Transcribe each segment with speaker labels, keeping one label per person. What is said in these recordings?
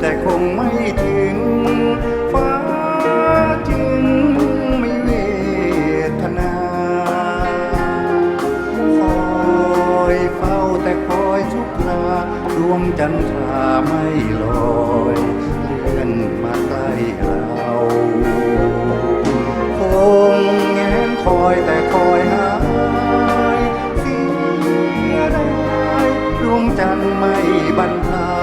Speaker 1: แต่คงไม่ถึง ฟ้าจึงไม่เวทนาคอยเฝ้าแต่คอยทุกนาดวงจันทราไม่ลอยเลื่อนมาใกล้เราคงแง้มคอยแต่คอยหาดวงจันทร์ไม่บันเทา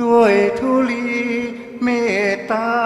Speaker 1: ด้วยทุลีเมตตา